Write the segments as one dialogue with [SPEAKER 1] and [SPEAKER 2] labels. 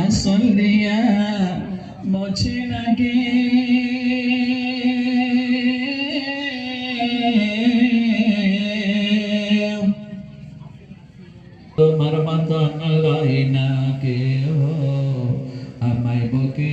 [SPEAKER 1] আসল দিয়া মোছে নাগে তোমার মতন লয় না কেউ আমায় বুকে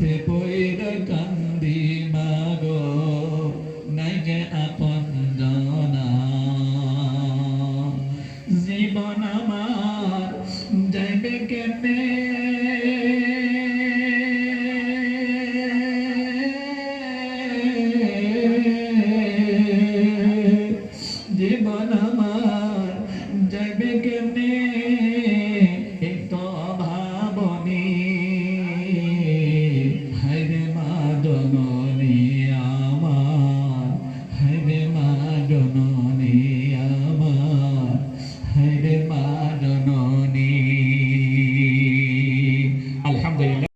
[SPEAKER 1] পথে পয়রা কান্দি, মাগো নাই যে আপন জনা। জীবন আমার যাইবে কেমনে জীবন আমার যাইবে কেমনে